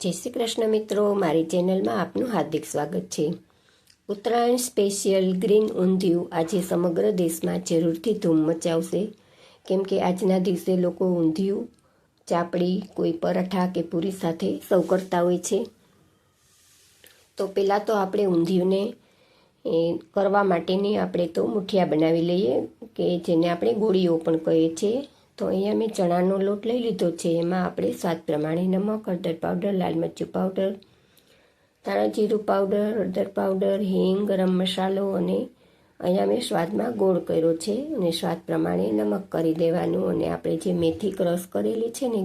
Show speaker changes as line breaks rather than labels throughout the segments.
જય શ્રી કૃષ્ણ મિત્રો, મારી ચેનલમાં આપનું હાર્દિક સ્વાગત છે. ઉત્તરાયણ સ્પેશિયલ ગ્રીન ઊંધિયું આજે સમગ્ર દેશમાં જરૂરથી ધૂમ મચાવશે. કેમ કે આજના દિવસે લોકો ઊંધિયું, ચાપડી, કોઈ પરાઠા કે પૂરી સાથે સૌ કરતા હોય છે. તો પહેલાં તો આપણે ઊંધિયુંને, એ, કરવા માટેની આપણે તો મુઠિયા બનાવી લઈએ, કે જેને આપણે ગોળીઓ પણ કહીએ છીએ. તો અહીંયા મેં ચણાનો લોટ લઈ લીધો છે. એમાં આપણે સ્વાદ પ્રમાણે નમક, હળદર પાવડર, લાલ મરચું પાવડર, ધાણા જીરું પાવડર, હળદર પાવડર, હિંગ, ગરમ મસાલો અને અહીંયા મેં સ્વાદમાં ગોળ કર્યો છે અને સ્વાદ પ્રમાણે નમક કરી દેવાનું અને આપણે જે મેથી ક્રશ કરેલી છે ને,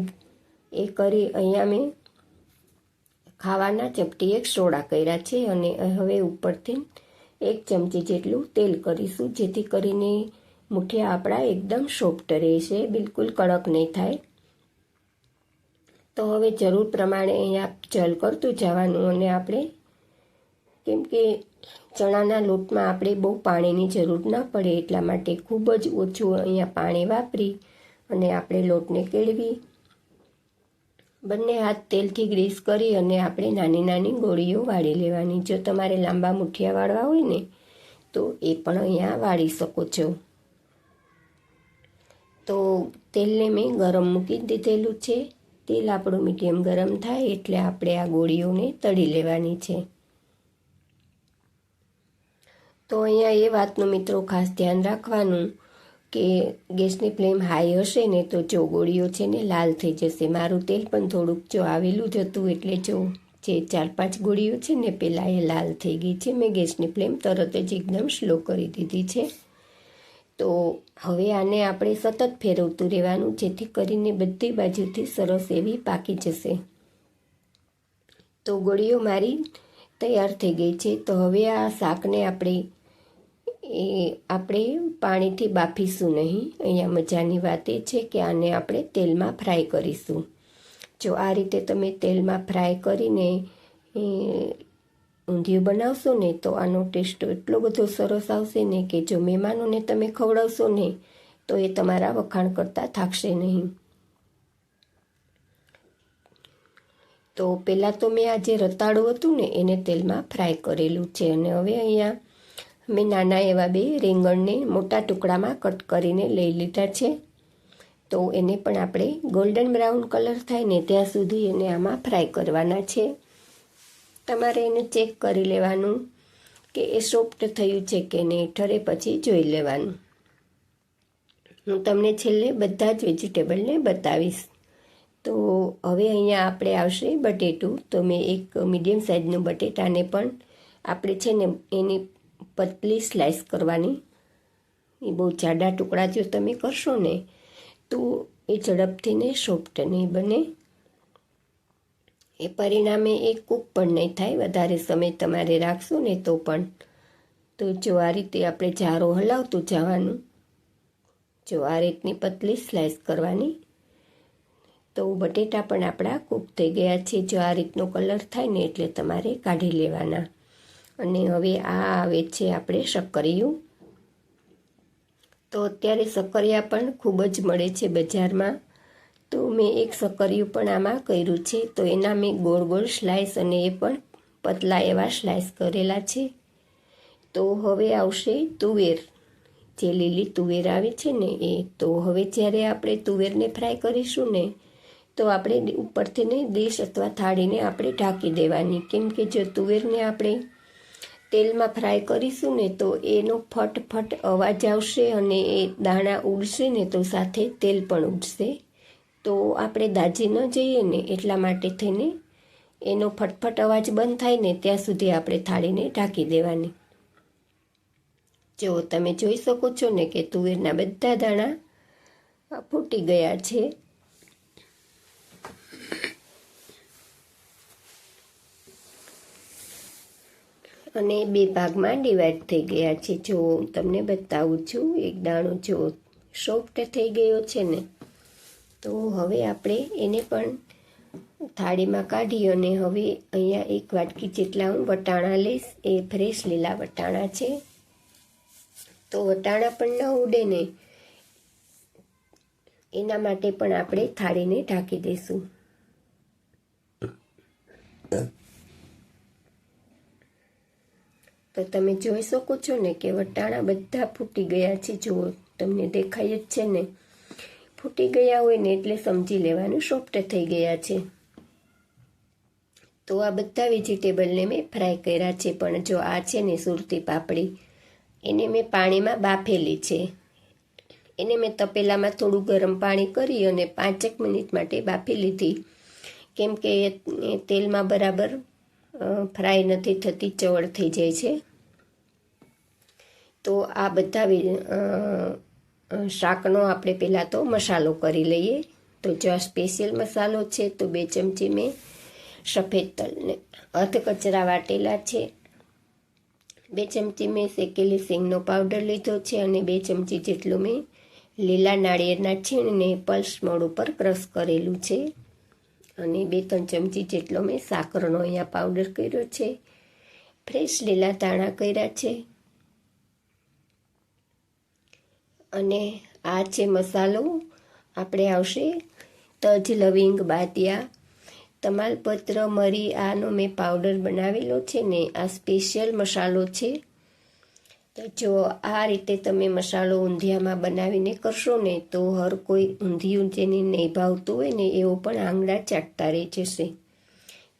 એ કરી અહીંયા મેં ખાવાના ચપટી એક સોડા કર્યા છે અને હવે ઉપરથી એક ચમચી જેટલું તેલ કરીશું, જેથી કરીને મુઠિયા આપણા એકદમ સોફ્ટ રહેશે, બિલકુલ કડક નહીં થાય. તો હવે જરૂર પ્રમાણે અહીંયા જલ કરતું જવાનું અને આપણે, કેમ કે ચણાના લોટમાં આપણે બહુ પાણીની જરૂર ના પડે એટલા માટે ખૂબ જ ઓછું અહીંયા પાણી વાપરી અને આપણે લોટને કેળવી. બંને હાથ તેલથી ગ્રીસ કરી અને આપણે નાની નાની ગોળીઓ વાળી લેવાની. જો તમારે લાંબા મુઠિયા વાળવા હોય ને, તો એ પણ અહીંયા વાળી શકો છો. તો તેલને મેં ગરમ મૂકી દીધેલું છે. તેલ આપણું મીડિયમ ગરમ થાય એટલે આપણે આ ગોળીઓને તળી લેવાની છે. તો અહીંયા એ વાતનું મિત્રો ખાસ ધ્યાન રાખવાનું કે ગેસની ફ્લેમ હાઈ હશે ને તો જો ગોળીઓ છે ને લાલ થઈ જશે. મારું તેલ પણ થોડુંક જો આવેલું જ હતું એટલે જો જે ચાર પાંચ ગોળીઓ છે ને પહેલાં એ લાલ થઈ ગઈ છે. મેં ગેસની ફ્લેમ તરત જ એકદમ સ્લો કરી દીધી છે. તો હવે આને આપણે સતત ફેરવતું રહેવાનું, જેથી કરીને બધી બાજુથી સરસ એવી પાકી જશે. તો ગોળીઓ મારી તૈયાર થઈ ગઈ છે. તો હવે આ શાકને આપણે એ આપણે પાણીથી બાફીશું નહીં. અહીંયા મજાની વાત એ છે કે આને આપણે તેલમાં ફ્રાય કરીશું. જો આ રીતે તમે તેલમાં ફ્રાય કરીને ઊંધિયું બનાવશો ને તો આનો ટેસ્ટ એટલો બધો સરસ આવશે ને કે જો મહેમાનોને તમે ખવડાવશો ને, તો એ તમારા વખાણ કરતાં થાકશે નહીં. તો પહેલાં તો મેં આ જે રતાળું હતું ને, એને તેલમાં ફ્રાય કરેલું છે અને હવે અહીંયા મેં નાના એવા બે રીંગણને મોટા ટુકડામાં કટ કરીને લઈ લીધા છે. તો એને પણ આપણે ગોલ્ડન બ્રાઉન કલર થાય ને, ત્યાં સુધી એને આમાં ફ્રાય કરવાના છે. તમારે એને ચેક કરી લેવાનું કે એ સોફ્ટ થયું છે કે નહીં. ઠરે પછી જોઈ લેવાનું. હું તમને છેલ્લે બધા જ વેજીટેબલને બતાવીશ. તો હવે અહીંયા આપણે આવશે બટેટું. તો મેં એક મીડિયમ સાઇઝનું બટેટાને પણ આપણે છે ને એની પતલી સ્લાઇસ કરવાની. એ બહુ જાડા ટુકડા જો તમે કરશો ને, તો એ ઝડપથી ને સોફ્ટ નહીં બને. એ પરિણામે એ કૂક પણ નહીં થાય. વધારે સમય તમારે રાખશો ને તો પણ. તો જો આ રીતે આપણે જારો હલાવતું જવાનું, જો આ રીતની પતલી સ્લાઇસ કરવાની, તો બટેટા પણ આપણા કૂક થઈ ગયા છે. જો આ રીતનો કલર થાય ને એટલે તમારે કાઢી લેવાના. અને હવે આ આવે છે આપણે શક્કરિયું. તો અત્યારે શક્કરિયા પણ ખૂબ જ મળે છે બજારમાં. તો મેં એક સક્કરિયું પણ આમાં કર્યું છે. તો એના મેં ગોળ ગોળ સ્લાઇસ અને એ પણ પતલા એવા સ્લાઇસ કરેલા છે. તો હવે આવશે તુવેર. જે લીલી તુવેર આવે છે ને એ, તો હવે જ્યારે આપણે તુવેરને ફ્રાય કરીશું ને, તો આપણે ઉપરથી ને ડીશ અથવા થાળીને આપણે ઢાંકી દેવાની. કેમ કે જો તુવેરને આપણે તેલમાં ફ્રાય કરીશું ને, તો એનો ફટફટ અવાજ આવશે અને એ દાણા ઉડશે ને, તો સાથે તેલ પણ ઉડશે. તો આપણે દાજી ન જઈએ ને એટલા માટે થઈને એનો ફટફટ અવાજ બંધ થાય ને ત્યાં સુધી આપણે થાળીને ઢાંકી દેવાની. જો તમે જોઈ શકો છો ને કે તુવેરના બધા દાણા ફૂટી ગયા છે. અને બે ભાગમાં ડિવાઈડ થઈ ગયા છે. જો હું તમને બતાવું છું, એક દાણો જો સોફ્ટ થઈ ગયો છે ને તો હવે આપણે એને પણ થાળીમાં કાઢી અને હવે અહીંયા એક વાટકી જેટલા હું વટાણા લઈશ, એ ફ્રેશ લીલા વટાણા છે. તો વટાણા પણ ન ઉડે ને, એના માટે પણ આપણે થાળીને ઢાંકી દઈશું. તો તમે જોઈ શકો છો ને કે વટાણા બધા ફૂટી ગયા છે. જુઓ, તમને દેખાય જ છે ને. ફૂટી ગયા હોય ને એટલે સમજી લેવાનું સોફ્ટ થઈ ગયા છે. તો આ બધા વેજીટેબલને મેં ફ્રાય કર્યા છે, પણ જો આ છે ને સુરતી પાપડી, એને મેં પાણીમાં બાફેલી છે. એને મેં તપેલામાં થોડું ગરમ પાણી કરી અને પાંચેક મિનિટ માટે બાફી લીધી. કેમ કે તેલમાં બરાબર ફ્રાય નથી થતી, ચવળ થઈ જાય છે. તો આ બધા શાકનો આપણે પહેલાં તો મસાલો કરી લઈએ. તો જો સ્પેશિયલ મસાલો છે, તો બે ચમચી મેં સફેદ તલને અર્ધ કચરા વાટેલા છે. બે ચમચી મેં શેકેલી સિંગનો પાવડર લીધો છે અને બે ચમચી જેટલું મેં લીલા નાળિયેરના છીણને પલ્સ મોડ ઉપર ક્રશ કરેલું છે. અને બે ત્રણ ચમચી જેટલો મેં સાકરનો અહીંયા પાવડર કર્યો છે. ફ્રેશ લીલા ધાણા કર્યા છે. અને આ છે મસાલો. આપણે આવશે. તજ, લવિંગ, બાતિયા. તમાલપત્ર, મરી, આનો મેં પાવડર બનાવેલો છે ને, આ સ્પેશિયલ મસાલો છે. તો જો આ રીતે તમે મસાલો ઊંધિયામાં બનાવીને કરશો ને, તો હર કોઈ ઊંધિયું જેને નહીં ભાવતું હોય ને, એવો પણ આંગળા ચાટતા રહી જશે.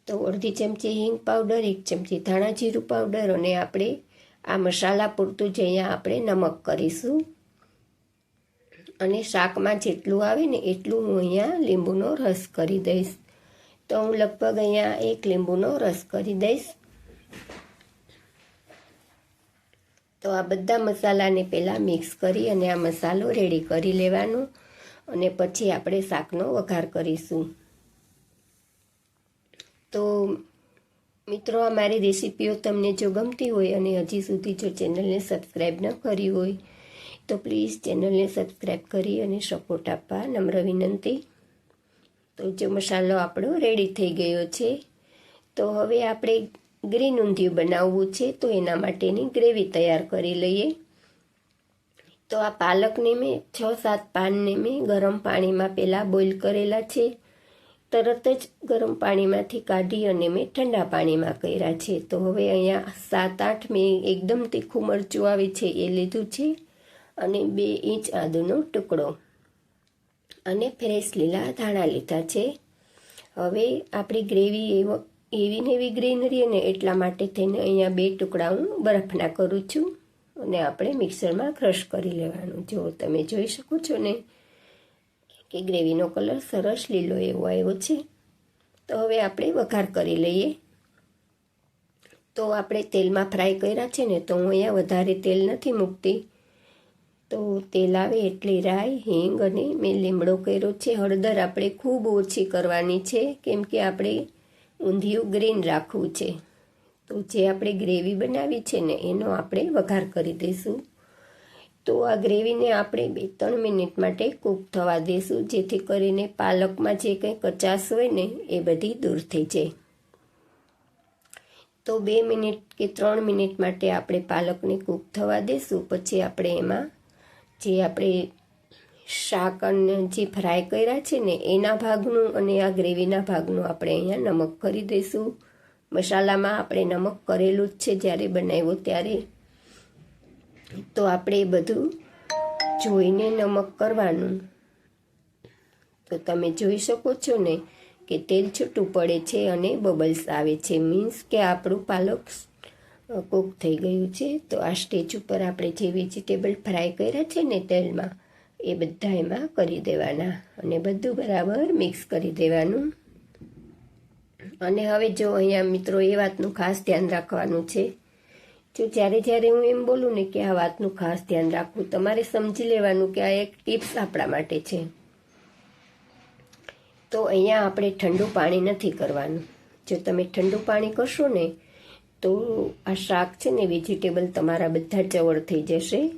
તો અડધી ચમચી હિંગ પાવડર એક ચમચી ધાણા જીરું પાવડર અને આપણે આ મસાલા પૂરતું જ અહીંયા આપણે નમક કરીશું. અને શાકમાં જેટલું આવે ને એટલું હું અહીંયા લીંબુનો રસ કરી દઈશ. તો હું લગભગ અહીંયા એક લીંબુનો રસ કરી દઈશ. તો આ બધા મસાલાને પહેલાં મિક્સ કરી અને આ મસાલો રેડી કરી લેવાનો અને પછી આપણે શાકનો વઘાર કરીશું. તો મિત્રો, આ મારી રેસીપીઓ તમને જો ગમતી હોય અને હજી સુધી જો ચેનલને સબસ્ક્રાઈબ ન કરી હોય તો પ્લીઝ ચેનલને સબસ્ક્રાઈબ કરી અને સપોર્ટ આપવા. નમ્ર વિનંતી. તો જો મસાલો આપણો રેડી થઈ ગયો છે, તો હવે આપણે ગ્રીન ઊંધિયું બનાવવું છે, તો એના માટેની ગ્રેવી તૈયાર કરી લઈએ. તો આ પાલકને મેં છ સાત પાનને મેં ગરમ પાણીમાં પહેલાં બોઇલ કરેલા છે. તરત જ ગરમ પાણીમાંથી કાઢી અને મેં ઠંડા પાણીમાં કર્યા છે. તો હવે અહીંયા સાત આઠ મેં એકદમ તીખું મરચું આવે છે એ લીધું છે. અને બે ઇંચ આદુનો ટુકડો. અને ફ્રેશ લીલા ધાણા લીધા છે. હવે આપણી ગ્રેવી એવો, એવી ને એવી ગ્રીનરી અને એટલા માટે થઈને અહીંયા બે ટુકડા હું બરફના કરું છું. અને આપણે મિક્સરમાં ક્રશ કરી લેવાનું. જો તમે જોઈ શકો છો ને કે ગ્રેવીનો કલર સરસ લીલો એવો આવ્યો છે. તો હવે આપણે વઘાર કરી લઈએ. તો આપણે તેલમાં ફ્રાય કર્યા છે ને, તો હું અહીંયા વધારે તેલ નથી મૂકતી. તો તેલ આવે એટલે રાઈ હિંગ અને મેં લીમડો કર્યો છે. હળદર આપણે ખૂબ ઓછી કરવાની છે, કેમ કે આપણે ઊંધિયું ગ્રીન રાખવું છે. તો જે આપણે ગ્રેવી બનાવી છે ને, એનો આપણે વઘાર કરી દઈશું. તો આ ગ્રેવીને આપણે બે ત્રણ મિનિટ માટે કૂક થવા દઈશું, જેથી કરીને પાલકમાં જે કંઈ કચાશ હોય ને, એ બધી દૂર થઈ જાય. તો બે મિનિટ કે ત્રણ મિનિટ માટે આપણે પાલકને કૂક થવા દઈશું. પછી આપણે એમાં જે આપણે શાક અને જે ફ્રાય કર્યા છે ને, એના ભાગનું અને આ ગ્રેવીના ભાગનું આપણે અહીંયા નમક કરી દઈશું. મસાલામાં આપણે નમક કરેલું જ છે જ્યારે બનાવ્યો ત્યારે. તો આપણે બધું જોઈને નમક કરવાનું. તો તમે જોઈ શકો છો ને કે તેલ છૂટું પડે છે અને બબલ્સ આવે છે. મીન્સ કે આપણું પાલક કૂક થઈ ગયું છે. તો આ સ્ટેજ ઉપર આપણે જે વેજીટેબલ ફ્રાય કર્યા છે ને તેલમાં, એ બધા એમાં કરી દેવાના અને બધું બરાબર મિક્સ કરી દેવાનું. અને હવે જો અહીંયા મિત્રો એ વાતનું ખાસ ધ્યાન રાખવાનું છે. જો જ્યારે જ્યારે હું એમ બોલું ને કે આ વાતનું ખાસ ધ્યાન રાખવું, તમારે સમજી લેવાનું કે આ એક ટિપ્સ આપણા માટે છે. તો અહીંયા આપણે ઠંડુ પાણી નથી કરવાનું. જો તમે ઠંડુ પાણી કરશો ને તો આ શાક છે ને વેજીટેબલ તમારા બધા ચવળ થઈ જશે.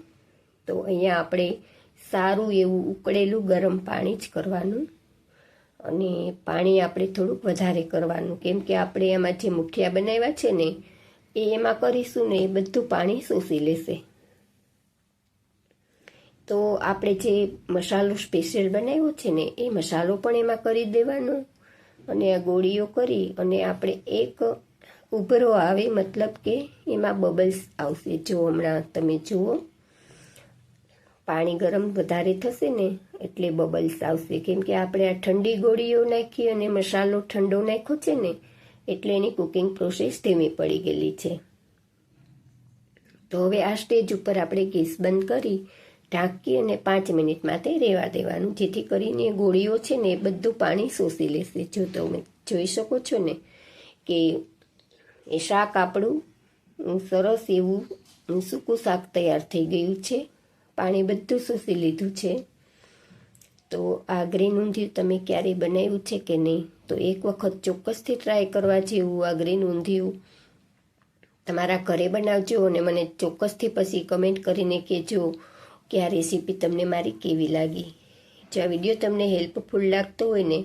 તો અહીંયા આપણે સારું એવું ઉકળેલું ગરમ પાણી જ કરવાનું. અને પાણી આપણે થોડુંક વધારે કરવાનું. કેમ કે આપણે એમાં જે મુઠિયા બનાવ્યા છે ને, એ એમાં કરીશું ને, એ બધું પાણી શોષી લેશે. તો આપણે જે મસાલો સ્પેશિયલ બનાવ્યો છે ને, એ મસાલો પણ એમાં કરી દેવાનો. અને આ ગોળીઓ કરી અને આપણે એક ઉભરો આવે, મતલબ કે એમાં બબલ્સ આવશે. જો હમણાં તમે જુઓ, પાણી ગરમ વધારે થશે ને, એટલે બબલ્સ આવશે. કેમ કે આપણે આ ઠંડી ગોળીઓ નાખી અને મસાલો ઠંડો નાખ્યો છે ને, એટલે એની કુકિંગ પ્રોસેસ ધીમી પડી ગયેલી છે. તો હવે આ સ્ટેજ ઉપર આપણે ગેસ બંધ કરી, ઢાંકી અને પાંચ મિનિટ માટે રહેવા દેવાનું. જેથી કરીને ગોળીઓ છે ને, એ બધું પાણી શોષી લેશે. જો તમે જોઈ શકો છો ને, કે એ શાક આપણું સરસ એવું સૂકું શાક તૈયાર થઈ ગયું છે. પાણી બધું શોષી લીધું છે. તો આ ગ્રીન ઊંધિયું તમે ક્યારેય બનાવ્યું છે કે નહીં? તો એક વખત ચોક્કસથી ટ્રાય કરવા જેવું આ ગ્રીન ઊંધિયું તમારા ઘરે બનાવજો અને મને ચોક્કસથી પછી કમેન્ટ કરીને કહેજો કે આ રેસીપી તમને મારી કેવી લાગી. જો આ વીડિયો તમને હેલ્પફુલ લાગતો હોય ને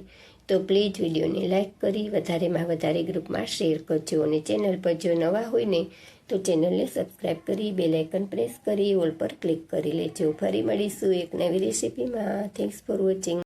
તો પ્લીઝ વિડીયોને લાઇક કરી, વધારેમાં વધારે ગ્રુપમાં શેર કરજો અને ચેનલ પર જો નવા હોય ને, તો ચેનલને સબસ્ક્રાઈબ કરી બે લાઇકન પ્રેસ કરી ઓલ પર ક્લિક કરી લેજો. ફરી મળીશું એક નવી રેસીપીમાં થેન્ક્સ ફોર વોચિંગ